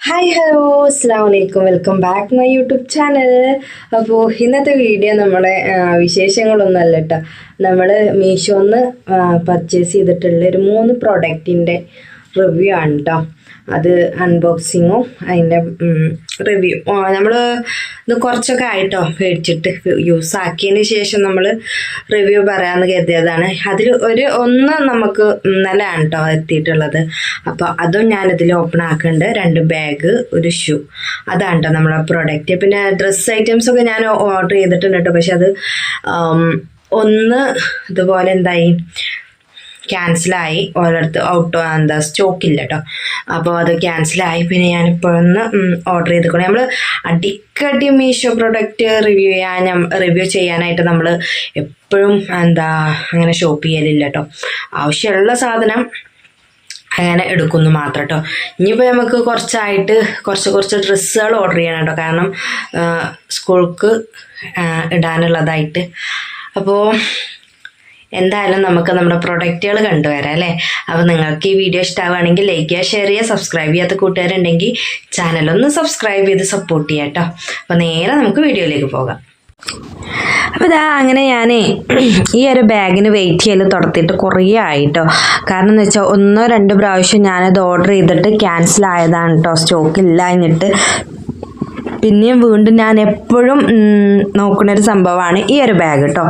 Hi hello അസ്സാം വലൈക്കും welcome back my YouTube channel അപ്പോൾ ഇന്നത്തെ വീഡിയോ നമ്മളെ വിശേഷങ്ങളൊന്നും അല്ല കേട്ടോ നമ്മൾ മീഷോന്ന് പർച്ചേസ് ചെയ്തിട്ടുള്ള ഒരു മൂന്ന് പ്രൊഡക്റ്റിന്റെ റിവ്യൂ ആണ് കേട്ടോ അത് അൺബോക്സിങ്ങും അതിന്റെ റിവ്യൂ നമ്മൾ ഇത് കുറച്ചൊക്കെ ആയിട്ടോ മേടിച്ചിട്ട് യൂസ് ആക്കിയതിന് ശേഷം നമ്മൾ റിവ്യൂ പറയാമെന്ന് കരുതിയതാണ്. അതിൽ ഒരു ഒന്ന് നമുക്ക് ഇന്നലെയാണ് കേട്ടോ എത്തിയിട്ടുള്ളത്. അപ്പോൾ അതും ഞാനിതിൽ ഓപ്പൺ ആക്കുന്നുണ്ട് രണ്ട് ബാഗ് ഒരു ഷൂ അതാണ് കേട്ടോ നമ്മളെ പ്രൊഡക്റ്റ് പിന്നെ ഡ്രസ്സ് ഐറ്റംസൊക്കെ ഞാൻ ഓർഡർ ചെയ്തിട്ടുണ്ട് കേട്ടോ പക്ഷെ അത് ഒന്ന് ഇതുപോലെ എന്തായി? ക്യാൻസലായി ഓരോരുത്തർ ഔട്ട് എന്താ സ്റ്റോക്കില്ല കേട്ടോ അപ്പോൾ അത് ക്യാൻസലായി പിന്നെ ഞാനിപ്പോഴൊന്ന് ഓർഡർ ചെയ്തിക്കോളെ നമ്മൾ അടിക്കടി മീഷോ പ്രൊഡക്റ്റ് റിവ്യൂ ചെയ്യാൻ റിവ്യൂ ചെയ്യാനായിട്ട് നമ്മൾ എപ്പോഴും എന്താ അങ്ങനെ ഷോപ്പ് ചെയ്യലില്ല കേട്ടോ ആവശ്യമുള്ള സാധനം അങ്ങനെ എടുക്കുന്നു മാത്രം കേട്ടോ ഇനിയിപ്പോൾ നമുക്ക് കുറച്ചായിട്ട് കുറച്ച് കുറച്ച് ഡ്രസ്സുകൾ ഓർഡർ ചെയ്യണം കേട്ടോ കാരണം സ്കൂൾക്ക് ഇടാനുള്ളതായിട്ട്. അപ്പോൾ എന്തായാലും നമുക്ക് നമ്മുടെ പ്രൊഡക്റ്റുകൾ കണ്ടുവരാം അല്ലേ? അപ്പോൾ നിങ്ങൾക്ക് ഈ വീഡിയോ ഇഷ്ടമാവുകയാണെങ്കിൽ ലൈക്ക് ചെയ്യുക ഷെയർ ചെയ്യുക സബ്സ്ക്രൈബ് ചെയ്യാത്ത കൂട്ടുകാരുണ്ടെങ്കിൽ ചാനലൊന്ന് സബ്സ്ക്രൈബ് ചെയ്ത് സപ്പോർട്ട് ചെയ്യാം കേട്ടോ. അപ്പോൾ നേരെ നമുക്ക് വീഡിയോയിലേക്ക് പോകാം. അപ്പോൾ ഇതാ അങ്ങനെ ഞാനേ ഈ ഒരു ബാഗിന് വെയിറ്റ് ചെയ്യൽ തുടത്തിയിട്ട് കുറേ ആയിട്ടോ. കാരണം എന്ന് വെച്ചാൽ ഒന്നോ രണ്ടോ പ്രാവശ്യം ഞാനത് ഓർഡർ ചെയ്തിട്ട് ക്യാൻസൽ ആയതാണ് കേട്ടോ. സ്റ്റോക്ക് ഇല്ലാഞ്ഞിട്ട് പിന്നെയും വീണ്ടും ഞാൻ എപ്പോഴും നോക്കുന്ന ഒരു സംഭവമാണ് ഈ ഒരു ബാഗ് കേട്ടോ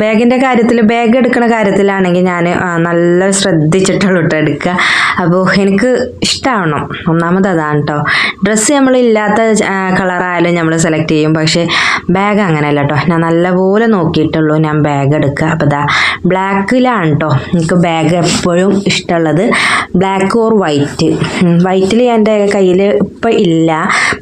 ബാഗിന്റെ കാര്യത്തിൽ ബാഗ് എടുക്കുന്ന കാര്യത്തിലാണെങ്കിൽ ഞാൻ നല്ല ശ്രദ്ധിച്ചിട്ടുള്ളൂ കേട്ടോ എടുക്കുക. അപ്പോൾ എനിക്ക് ഇഷ്ടമാവണം ഒന്നാമത് അതാണ് കേട്ടോ ഡ്രസ്സ് നമ്മൾ ഇല്ലാത്ത കളറായാലും നമ്മൾ സെലക്ട് ചെയ്യും. പക്ഷേ ബാഗ് അങ്ങനെയല്ല കേട്ടോ ഞാൻ നല്ലപോലെ നോക്കിയിട്ടുള്ളൂ ഞാൻ ബാഗ് എടുക്കുക. അപ്പോൾ ഇതാ ബ്ലാക്കിലാണ് കേട്ടോ എനിക്ക് ബാഗ് എപ്പോഴും ഇഷ്ടമുള്ളത്. ബ്ലാക്ക് ഓർ വൈറ്റ് വൈറ്റിൽ എന്റെ കയ്യിൽ ഇപ്പം ഇല്ല.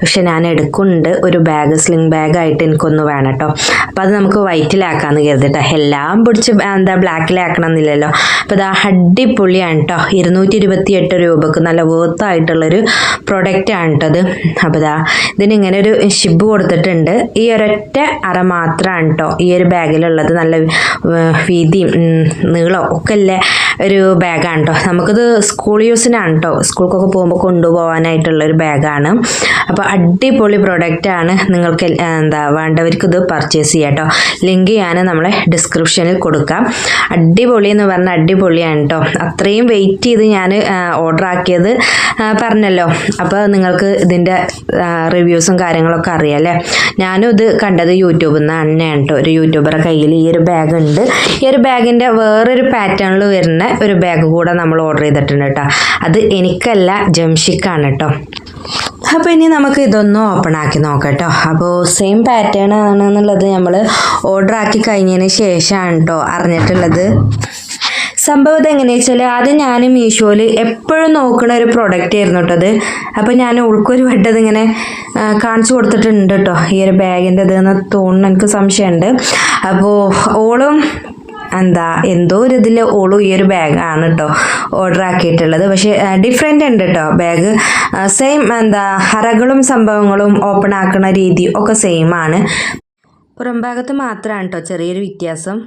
പക്ഷെ ഞാൻ എടുക്കുന്നുണ്ട് ഒരു ബാഗ് സ്ലിംഗ് ബാഗായിട്ട് എനിക്കൊന്ന് വേണം കേട്ടോ അപ്പോൾ അത് നമുക്ക് വൈറ്റിലാക്കാമെന്ന് കരുതിട്ടോ. എല്ലാം പിടിച്ച് എന്താ ബ്ലാക്കിലാക്കണം എന്നില്ലല്ലോ അപ്പോൾ ഇത് അടിപൊളിയാണ് കേട്ടോ ഇരുന്നൂറ്റി ഇരുപത്തി എട്ട് രൂപക്ക് നല്ല വേർത്തായിട്ടുള്ളൊരു പ്രൊഡക്റ്റ് ആണ് കേട്ടോ ഇത്. അപ്പോൾ ഇതാ ഇതിന് ഇങ്ങനെ ഒരു ഷിബ് കൊടുത്തിട്ടുണ്ട്. ഈ ഒരൊറ്റ അറ മാത്രമാണ് കേട്ടോ ഈ ഒരു ബാഗിലുള്ളത് നല്ല വീതിയും നീളം ഒക്കെ ഉള്ള ഒരു ബാഗാണ് കേട്ടോ നമുക്കിത് സ്കൂൾ യൂസിനാണ് കേട്ടോ സ്കൂൾക്കൊക്കെ പോകുമ്പോൾ കൊണ്ടുപോകാനായിട്ടുള്ള ഒരു ബാഗാണ്. അപ്പോൾ അടിപൊളി പ്രൊഡക്റ്റാണ് നിങ്ങൾക്ക് എന്താ വേണ്ടവർക്ക് ഇത് പർച്ചേസ് ചെയ്യാം കേട്ടോ ലിങ്ക് ഞാൻ നമ്മളെ ഡിസ്ക്രിപ്ഷനിൽ കൊടുക്കാം. അടിപൊളി എന്ന് പറഞ്ഞാൽ അടിപൊളിയാണ് കേട്ടോ അത്രയും വെയിറ്റ് ചെയ്ത് ഞാൻ ഓർഡർ ആക്കിയത് പറഞ്ഞല്ലോ. അപ്പോൾ നിങ്ങൾക്ക് ഇതിന്റെ റിവ്യൂസും കാര്യങ്ങളൊക്കെ അറിയാം അല്ലേ? ഞാനും ഇത് കണ്ടത് യൂട്യൂബിൽ നിന്ന് തന്നെയാണ് കേട്ടോ ഒരു യൂട്യൂബറെ കയ്യിൽ ഈ ഒരു ബാഗ് ഉണ്ട്. ഈ ഒരു ബാഗിന്റെ വേറൊരു പാറ്റേണിൽ വരുന്ന ഒരു ബാഗ് കൂടെ നമ്മൾ ഓർഡർ ചെയ്തിട്ടുണ്ട് കേട്ടോ. അത് എനിക്കല്ല ജംഷിക്കാണ് കേട്ടോ. അപ്പോൾ ഇനി നമുക്ക് ഇതൊന്ന് ഓപ്പൺ ആക്കി നോക്കാം കേട്ടോ. അപ്പോൾ സെയിം പാറ്റേൺ ആണെന്നുള്ളത് നമ്മൾ ഓർഡർ ആക്കി കഴിഞ്ഞതിന് ശേഷമാണ് കേട്ടോ അറിഞ്ഞിട്ടുള്ളത്. സംഭവം ഇത് എങ്ങനെയാ വെച്ചാൽ ആദ്യം ഞാൻ മീഷോയിൽ എപ്പോഴും നോക്കുന്ന ഒരു പ്രൊഡക്റ്റ് ആയിരുന്നു കേട്ടോ അത്. അപ്പോൾ ഞാൻ ഉൾക്കൊരു വട്ടത് ഇങ്ങനെ കാണിച്ചു കൊടുത്തിട്ടുണ്ട് കേട്ടോ. ഈ ഒരു ബാഗിന്റെ ഇത് എന്ന് തോന്നുന്നു എനിക്ക് സംശയമുണ്ട്. അപ്പോൾ ഓളും എന്താ എന്തോ ഒരു ഇതിൽ ഓളും ഈ ഒരു ബാഗാണ് കേട്ടോ ഓർഡർ ആക്കിയിട്ടുള്ളത്. പക്ഷേ ഡിഫറെന്റ് ഉണ്ട് കേട്ടോ ബാഗ് സെയിം എന്താ ഹറകളും സംഭവങ്ങളും ഓപ്പൺ ആക്കുന്ന രീതി ഒക്കെ സെയിം ആണ്. പുറംഭാഗത്ത് മാത്രമാണ് കേട്ടോ ചെറിയൊരു വ്യത്യാസം.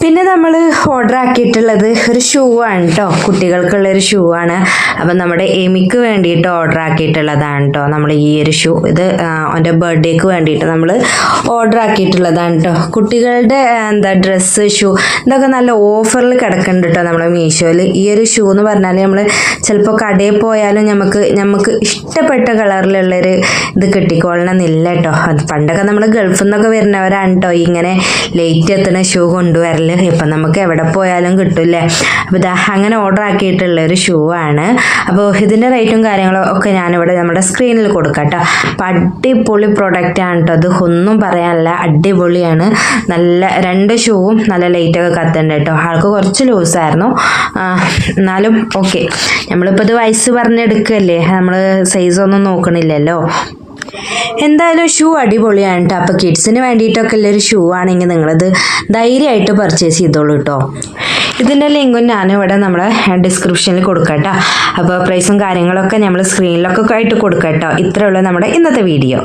പിന്നെ നമ്മൾ ഓർഡർ ആക്കിയിട്ടുള്ളത് ഒരു ഷൂ ആണ് കേട്ടോ കുട്ടികൾക്കുള്ള ഒരു ഷൂ ആണ്. അപ്പം നമ്മുടെ എമിക്ക് വേണ്ടിയിട്ട് ഓർഡർ ആക്കിയിട്ടുള്ളതാണ് കേട്ടോ നമ്മൾ ഈ ഒരു ഷൂ ഇത് അവന്റെ ബർത്ത്ഡേക്ക് വേണ്ടിയിട്ട് നമ്മൾ ഓർഡർ ആക്കിയിട്ടുള്ളതാണ് കേട്ടോ കുട്ടികളുടെ എന്താ ഡ്രസ്സ് ഷൂ ഇതൊക്കെ നല്ല ഓഫറിൽ കിടക്കുന്നുണ്ട് കേട്ടോ നമ്മുടെ മീഷോയിൽ ഈ ഒരു ഷൂ എന്ന് പറഞ്ഞാൽ നമ്മൾ ചിലപ്പോൾ കടയിൽ പോയാലും നമുക്ക് നമുക്ക് ഇഷ്ടപ്പെട്ട കളറിലുള്ളൊരു ഇത് കിട്ടിക്കോളണം എന്നില്ല കേട്ടോ പണ്ടൊക്കെ നമ്മൾ ഗൾഫിൽ നിന്നൊക്കെ വരുന്നവരാണ് കേട്ടോ ഇങ്ങനെ ലേറ്റ് എത്തുന്ന ഷൂ കൊണ്ടുവരൽ ഇപ്പം നമുക്ക് എവിടെ പോയാലും കിട്ടില്ലേ? അപ്പോൾ ഇതാ അങ്ങനെ ഓർഡർ ആക്കിയിട്ടുള്ള ഒരു ഷൂ ആണ്. അപ്പോൾ ഇതിന്റെ റേറ്റും കാര്യങ്ങളും ഒക്കെ ഞാനിവിടെ നമ്മുടെ സ്ക്രീനിൽ കൊടുക്കാം കേട്ടോ. അപ്പം അടിപൊളി പ്രോഡക്റ്റ് ആണ് കേട്ടോ. അത് ഒന്നും പറയാനില്ല. അടിപൊളിയാണ്. നല്ല രണ്ട് ഷൂവും നല്ല ലൈറ്റൊക്കെ കത്തുന്നുണ്ട് കേട്ടോ. ആൾക്ക് കുറച്ച് ലൂസായിരുന്നു എന്നാലും ഓക്കെ നമ്മളിപ്പോൾ ഇത് വയസ്സ് പറഞ്ഞെടുക്കല്ലേ? നമ്മൾ സൈസൊന്നും നോക്കണില്ലല്ലോ. എന്തായാലും ഷൂ അടിപൊളിയാണ് കേട്ടോ അപ്പോൾ കിഡ്സിന് വേണ്ടിയിട്ടൊക്കെ ഉള്ളൊരു ഷൂ ആണെങ്കിൽ നിങ്ങളത് ധൈര്യമായിട്ട് പർച്ചേസ് ചെയ്തോളൂ കേട്ടോ ഇതിന്റെ ലിങ്കും ഇവിടെ നമ്മുടെ ഡിസ്ക്രിപ്ഷനിൽ കൊടുക്കാം കേട്ടോ അപ്പോൾ പ്രൈസും കാര്യങ്ങളൊക്കെ നമ്മൾ സ്ക്രീനിലൊക്കെ ആയിട്ട് കൊടുക്കാം കേട്ടോ ഇത്രയുള്ള നമ്മുടെ ഇന്നത്തെ വീഡിയോ